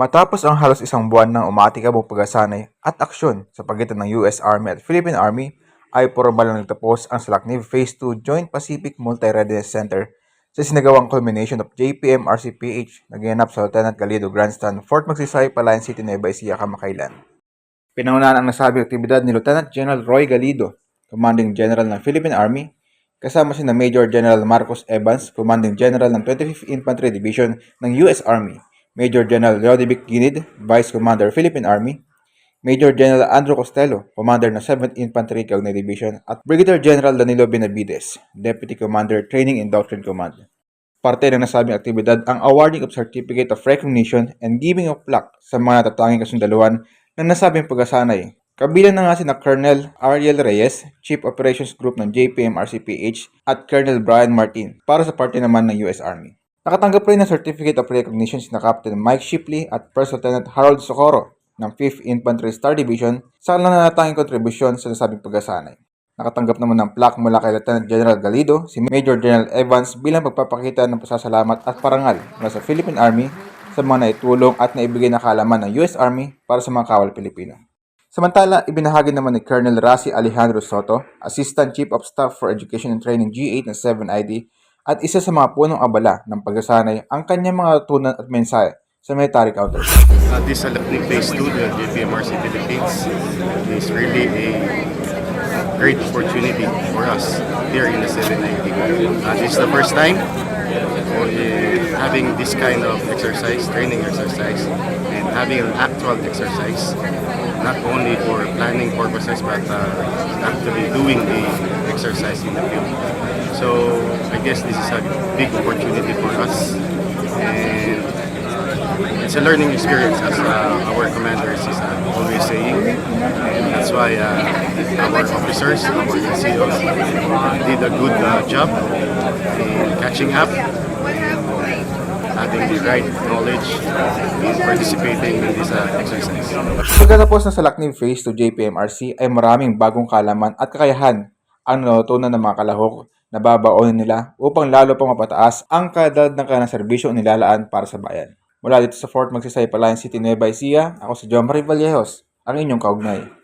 Matapos ang halos isang buwan ng umatikabong pagkasanay at aksyon sa pagitan ng US Army at Philippine Army, ay formal na nagtapos ang Salakniv Phase 2 Joint Pacific Multi-Readiness Center sa sinagawang culmination of JPM RCPH na ginanap sa Lieutenant Galido Grandstand, Fort Magsaysay, Palayan City, Nueva Ecija, Kamakailan. Pinangunahan ang nasabing aktibidad ni Lieutenant General Roy Galido, Commanding General ng Philippine Army, kasama si na Major General Marcos Evans, Commanding General ng 25th Infantry Division ng US Army, Major General Rodivic Ginid, Vice Commander Philippine Army, Major General Andrew Costello, Commander ng 7th Infantry Cagney Division, at Brigadier General Danilo Benavides, Deputy Commander Training and Doctrine Command. Parte ng nasabing aktibidad ang awarding of Certificate of Recognition and giving of plaque sa mga natatanging kasundaluhan ng nasabing pagkasanay. Kabilang na nga si na Colonel Ariel Reyes, Chief Operations Group ng JPM RCPH at Colonel Brian Martin para sa parte naman ng US Army. Nakatanggap rin ng Certificate of Recognition si na Captain Mike Shipley at First Lieutenant Harold Socorro ng 5th Infantry Star Division sa nananatanging kontribusyon sa nasabing pagkasanay. Nakatanggap naman ng plaque mula kay Lieutenant General Galido, si Major General Evans bilang pagpapakita ng pasasalamat at parangal mula sa Philippine Army sa mga naitulong at naibigay na kaalaman ng US Army para sa mga kawal Pilipino. Samantala, ibinahagi naman ni Colonel Rasi Alejandro Soto, Assistant Chief of Staff for Education and Training G8 ng 7ID at isa sa mga punong abala ng pagkasanay ang kanyang mga tunan at mensahe sa military counters. Uh, this Alakni Phase 2, the JPMRC Philippines, is really a great opportunity for us here in the 790. Uh, this is the first time we're having this kind of exercise, training exercise, and having an actual exercise, not only for planning purposes, but uh, actually doing the exercise in the field. So I guess this is a big opportunity for us, and it's a learning experience as uh, our commanders is uh, always saying. And that's why uh, our officers our NCOs did a good uh, job in catching up having the right knowledge in participating in this uh, exercise. Pagkatapos ng Salakniv Phase to JPMRC ay maraming bagong kalaman at kakayahan ang natutunan ng mga kalahok na babaonin nila upang lalo pang mapataas ang kalidad ng kanilang serbisyo nilalaan para sa bayan. Mula dito sa Fort Magsaysay, Palayan City, Nueva Ecija, ako si John Marie Vallejos, ang inyong kaugnay.